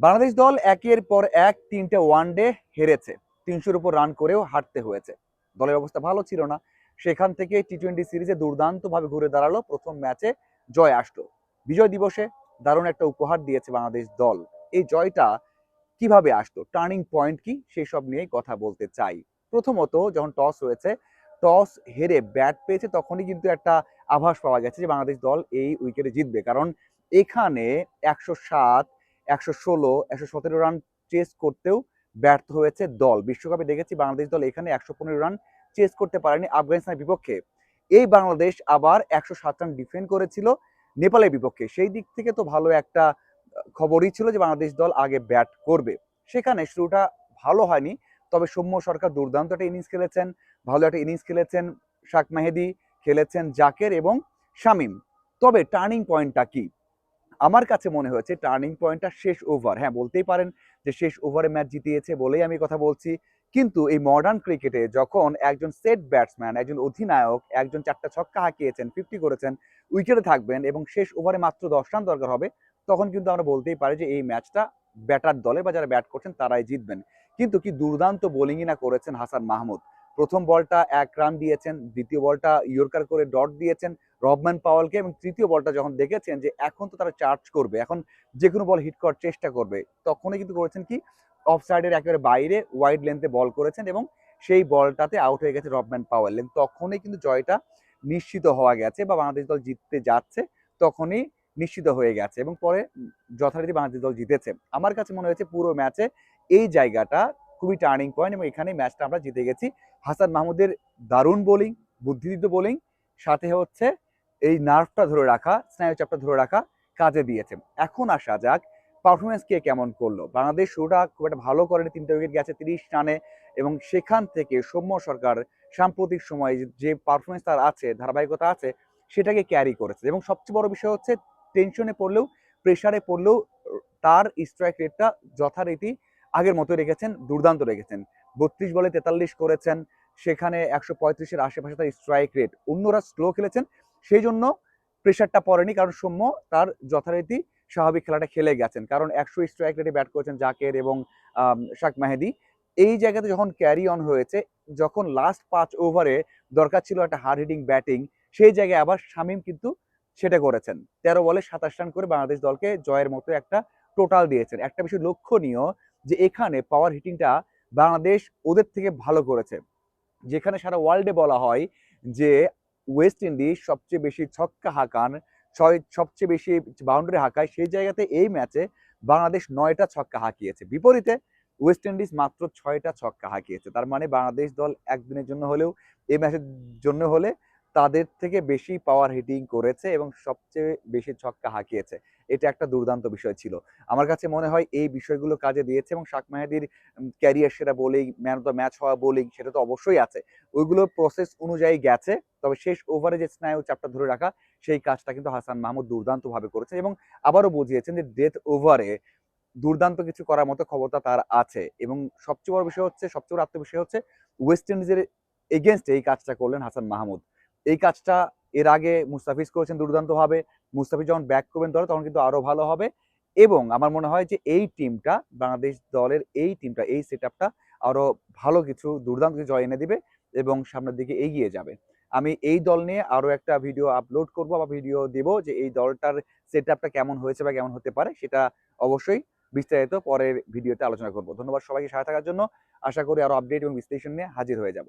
বাংলাদেশ দল একের পর এক তিনটে ওয়ানডে হেরেছে। তিনশোর উপর রান করেও হারতে হয়েছে। দলের অবস্থা ভালো ছিল না। সেখান থেকে টি টোয়েন্টি সিরিজে দুর্দান্তভাবে ঘুরে দাঁড়াল। প্রথম ম্যাচে জয় আসলো। বিজয় দিবসে দারুণ একটা উপহার দিয়েছে বাংলাদেশ দল। এই জয়টা কীভাবে আসলো? টার্নিং পয়েন্ট কি? সেই সব নিয়েই কথা বলতে চাই। প্রথমত যখন টস হয়েছে টস হেরে ব্যাট পেয়েছে তখনই কিন্তু একটা আভাস পাওয়া গেছে যে বাংলাদেশ দল এই উইকেটে জিতবে। কারণ এখানে একশো সাত একশো ষোলো, একশো সতেরো রান চেস করতেও ব্যর্থ হয়েছে দল। বিশ্বকাপে দেখেছি বাংলাদেশ দল এখানে একশো পনেরো রান চেস করতে পারেনি আফগানিস্তানের বিপক্ষে। এই বাংলাদেশ আবার একশো সাত রান ডিফেন্ড করেছিল নেপালের বিপক্ষে। সেই দিক থেকে তো ভালো একটা খবরই ছিল যে বাংলাদেশ দল আগে ব্যাট করবে। সেখানে শুরুটা ভালো হয়নি, তবে সৌম্য সরকার দুর্দান্ত একটা ইনিংস খেলেছেন, ভালো একটা ইনিংস খেলেছেন শাক মেহেদি, খেলেছেন জাকের এবং শামিম। তবে টার্নিং পয়েন্টটা কি? আমার কাছে মনে হয়েছে টার্নিং পয়েন্টটা শেষ ওভার হ্যাঁ বলতেই পারেন যে শেষ ওভারে ম্যাচ জিতিয়েছে বলেই আমি কথা বলছি। কিন্তু এই মডার্ন ক্রিকেটে যখন একজন সেট ব্যাটসম্যান একজন অধিনায়ক, একজন চারটা ছক্কা হাঁকিয়েছেন ফিফটি করেছেন উইকেটে থাকবেন এবং শেষ ওভারে মাত্র দশ রান দরকার হবে, তখন কিন্তু আমরা বলতেই পারি যে এই ম্যাচটা ব্যাটার দলে বা যারা ব্যাট করছেন তারাই জিতবেন। কিন্তু কি দুর্দান্ত বোলিংই না করেছেন হাসান মাহমুদ। প্রথম বলটা এক রান দিয়েছেন, দ্বিতীয় বলটা ইয়র্কার করে ডট দিয়েছেন রবম্যান পাওয়ালকে এবং তৃতীয় বলটা যখন দেখেছেন যে এখন তো তারা চার্জ করবে, এখন যে কোনো বল হিট করার চেষ্টা করবে, তখনই কিন্তু করেছেন কি? অফ সাইডের একেবারে বাইরে ওয়াইড লেন্থে বল করেছেন এবং সেই বলটাতে আউট হয়ে গেছে রবম্যান পাওয়াল। এবং তখনই কিন্তু জয়টা নিশ্চিত হওয়া গেছে বা বাংলাদেশ দল জিততে যাচ্ছে, তখনই নিশ্চিত হয়ে গেছে এবং পরে যথারীতি বাংলাদেশ দল জিতেছে। আমার কাছে মনে হয়েছে পুরো ম্যাচে এই জায়গাটা খুবই টার্নিং পয়েন্ট এবং এখানে ম্যাচটা আমরা জিতে গেছি। হাসান মাহমুদের দারুণ বোলিং বুদ্ধিদীপ্ত বোলিং সাথে হচ্ছে এই নার্ভটা ধরে রাখা স্নায়ুচাপটা ধরে রাখা কাজে দিয়েছে। এখন আসা যাক পারফরমেন্স কে কেমন করল? বাংলাদেশ শুরুটা খুব একটা ভালো করেনি, তিনটে উইকেট গেছে তিরিশ রানে এবং সেখান থেকে সৌম্য সরকার সাম্প্রতিক সময়ে যে পারফরমেন্স তার আছে, ধারাবাহিকতা আছে, সেটাকে ক্যারি করেছে। এবং সবচেয়ে বড় বিষয় হচ্ছে টেনশনে পড়লেও প্রেশারে পড়লেও, তার স্ট্রাইক রেটটা যথারীতি আগের মতো রেখেছেন, দুর্দান্ত রেখেছেন। বত্রিশ বলে তেতাল্লিশ করেছেন। সেখানে একশো পঁয়ত্রিশের আশেপাশে তার স্ট্রাইক রেট অন্যরা স্লো খেলেছেন, সেই জন্য প্রেশারটা পড়েনি, কারণ সৌম্য তার যথারীতি স্বাভাবিক খেলাটা খেলে গেছেন। কারণ একশো স্ট্রাইক রেটে ব্যাট করেছেন জাকের এবং শাক মেহেদি। এই জায়গাতে যখন ক্যারি অন হয়েছে, যখন লাস্ট পাঁচ ওভারে দরকার ছিল একটা হার্ড হিটিং ব্যাটিং সেই জায়গায় আবার শামিম কিন্তু সেটা করেছেন। তেরো বলে সাতাশ রান করে বাংলাদেশ দলকে জয়ের মতো একটা টোটাল দিয়েছেন। একটা বিষয় লক্ষণীয় যে এখানে পাওয়ার হিটিংটা বাংলাদেশ ওদের থেকে ভালো করেছে। যেখানে সারা ওয়ার্ল্ডে বলা হয় যে ওয়েস্ট ইন্ডিজ সবচেয়ে বেশি ছক্কা হাঁকান, ছয়, সবচেয়ে বেশি বাউন্ডারি হাঁকায়, সেই জায়গাতে এই ম্যাচে বাংলাদেশ নয়টা ছক্কা হাঁকিয়েছে। বিপরীতে ওয়েস্ট ইন্ডিজ মাত্র ছয়টা ছক্কা হাঁকিয়েছে। তার মানে বাংলাদেশ দল একদিনের জন্য হলেও, এই ম্যাচের জন্য হলে তাদের থেকে বেশি পাওয়ার হিটিং করেছে এবং সবচেয়ে বেশি ছক্কা হাঁকিয়েছে। এটা একটা দুর্দান্ত বিষয় ছিল। আমার কাছে মনে হয় এই বিষয়গুলো কাজে দিয়েছে এবং শাক মাহাদির ক্যারিয়ার সেরা bowling man of the match হওয়া বোলিং সেটা তো অবশ্যই আছে। ওইগুলো প্রসেস অনুযায়ী গেছে, তবে শেষ ওভারে যে স্নায়ু চাপটা ধরে রাখা, সেই কাজটা কিন্তু হাসান মাহমুদ দুর্দান্তভাবে করেছে এবং আবারও বুঝিয়েছেন যে ডেথ ওভারে দুর্দান্ত কিছু করার মতো ক্ষমতা তার আছে এবং সবচেয়ে বড় বিষয় হচ্ছে, সবচেয়ে বড় আত্মবিষয় হচ্ছে ওয়েস্ট ইন্ডিজের এগেনস্টে এই কাজটা করলেন হাসান মাহমুদ। এই কাজটা এর আগে মুস্তাফিজ করেছেন দুর্দান্তভাবে। মুস্তাফিজ যখন ব্যাক করবেন দলে, তখন কিন্তু আরও ভালো হবে। এবং আমার মনে হয় যে এই টিমটা বাংলাদেশ দলের এই টিমটা এই সেট আপটা আরও ভালো কিছু, দুর্দান্ত জয় এনে দিবে এবং সামনের দিকে এগিয়ে যাবে। আমি এই দল নিয়ে আরও একটা ভিডিও আপলোড করব বা ভিডিও দেব যে এই দলটার সেট আপটা কেমন হয়েছে বা কেমন হতে পারে, সেটা অবশ্যই বিস্তারিত পরের ভিডিওতে আলোচনা করব। ধন্যবাদ সবাইকে সাথে থাকার জন্য। আশা করি আরও আপডেট এবং বিশ্লেষণ নিয়ে হাজির হয়ে যাব।